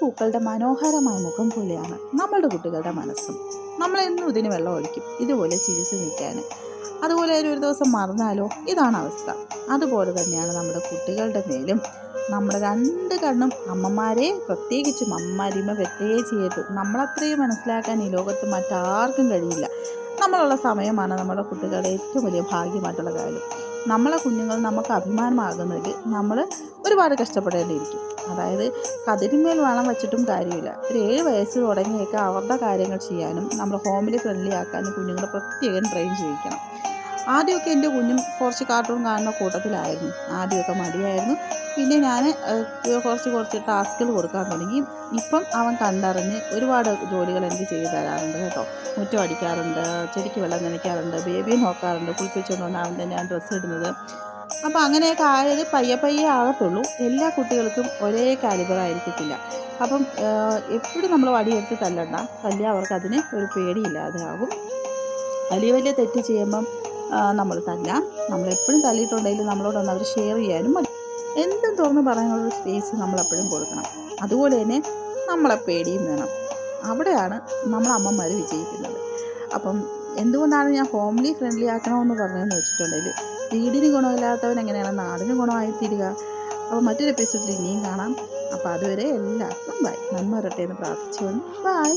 പൂക്കളുടെ മനോഹരമായ മുഖം പോലെയാണ് നമ്മളുടെ കുട്ടികളുടെ മനസ്സും. നമ്മളെന്നും ഇതിന് വെള്ളം ഒഴിക്കും. ഇതുപോലെ ചിരിച്ചു നിൽക്കാൻ അതുപോലെ ഒരു ദിവസം മറന്നാലോ? ഇതാണ് അവസ്ഥ. അതുപോലെ തന്നെയാണ് നമ്മുടെ കുട്ടികളുടെ മേലും നമ്മുടെ രണ്ട് കണ്ണും അമ്മമാരെ പ്രത്യേകിച്ചും അമ്മമാരിമ പ്രത്യേകിച്ച് ചെയ്യരുത്. നമ്മളത്രയും മനസ്സിലാക്കാൻ ഈ ലോകത്ത് മറ്റാർക്കും കഴിയില്ല. നമ്മളുള്ള സമയമാണ് നമ്മുടെ കുട്ടികളുടെ ഏറ്റവും വലിയ ഭാഗ്യമായിട്ടുള്ള കാര്യം. നമ്മളെ കുഞ്ഞുങ്ങൾ നമുക്ക് അഭിമാനമാകുന്നതിൽ നമ്മൾ ഒരുപാട് കഷ്ടപ്പെടേണ്ടിയിരിക്കും. അതായത് കതിരിമേൽ വളം വെച്ചിട്ടും കാര്യമില്ല. ഒരു ഏഴ് വയസ്സ് തുടങ്ങിയൊക്കെ അവരുടെ കാര്യങ്ങൾ ചെയ്യാനും നമ്മൾ ഹോമിൽ ഫ്രണ്ട്ലി ആക്കാനും കുഞ്ഞുങ്ങളെ പ്രത്യേകം ട്രെയിൻ ചെയ്യിക്കണം. ആദ്യമൊക്കെ എന്റെ കുഞ്ഞും കുറച്ച് കാർട്ടൂൺ കാണുന്ന കൂട്ടത്തിലായിരുന്നു. ആദ്യമൊക്കെ മടിയായിരുന്നു. പിന്നെ ഞാൻ കുറച്ച് കുറച്ച് ടാസ്കുകൾ കൊടുക്കാൻ തുടങ്ങി. ഇപ്പം അവൻ കണ്ടറിഞ്ഞ് ഒരുപാട് ജോലികൾ എനിക്ക് ചെയ്തു തരാറുണ്ട് കേട്ടോ. മുറ്റം അടിക്കാറുണ്ട് ചെടിക്ക് വെള്ളം നനയ്ക്കാറുണ്ട് ബേബിയെ നോക്കാറുണ്ട് കുളിപ്പിച്ചുകൊണ്ടാണ് അവൻ ഞാൻ ഡ്രസ്സ് ഇടുന്നത്. അപ്പോൾ അങ്ങനെയൊക്കെ ആയത് പയ്യെ പയ്യെ ആകത്തുള്ളൂ. എല്ലാ കുട്ടികൾക്കും ഒരേ കാലിബറായിരിക്കത്തില്ല അപ്പം എപ്പോഴും നമ്മൾ വടിയെടുത്ത് തല്ലണ്ട. തല്ലിയ അവർക്ക് അതിന് ഒരു പേടിയില്ലാതെ ആകും വലിയ വലിയ തെറ്റ് ചെയ്യുമ്പം നമ്മൾ തല്ലാം. നമ്മളെപ്പോഴും തല്ലിയിട്ടുണ്ടെങ്കിൽ നമ്മളോടൊന്ന് അവർ ഷെയർ ചെയ്യാനും മതി എന്തും തുറന്ന് പറയാനുള്ള സ്പേസ് നമ്മളെപ്പോഴും കൊടുക്കണം. അതുപോലെ തന്നെ നമ്മളെ പേടിയും വേണം. അവിടെയാണ് നമ്മളെ അമ്മമാർ വിജയിക്കുന്നത്. അപ്പം എന്തുകൊണ്ടാണ് ഞാൻ ഹോംലി ഫ്രണ്ട്ലി ആക്കണമെന്ന് പറഞ്ഞതെന്ന് വെച്ചിട്ടുണ്ടെങ്കിൽ വീടിന് ഗുണമില്ലാത്തവൻ എങ്ങനെയാണ് നാടിന് ഗുണമായി തീരുക അപ്പോൾ മറ്റൊരു എപ്പിസോഡിൽ ഇനിയും കാണാം. അപ്പോൾ അതുവരെ എല്ലാവർക്കും ബൈ നന്മ വരട്ടെ എന്ന് പ്രാർത്ഥിച്ചുകൊണ്ട് ബൈ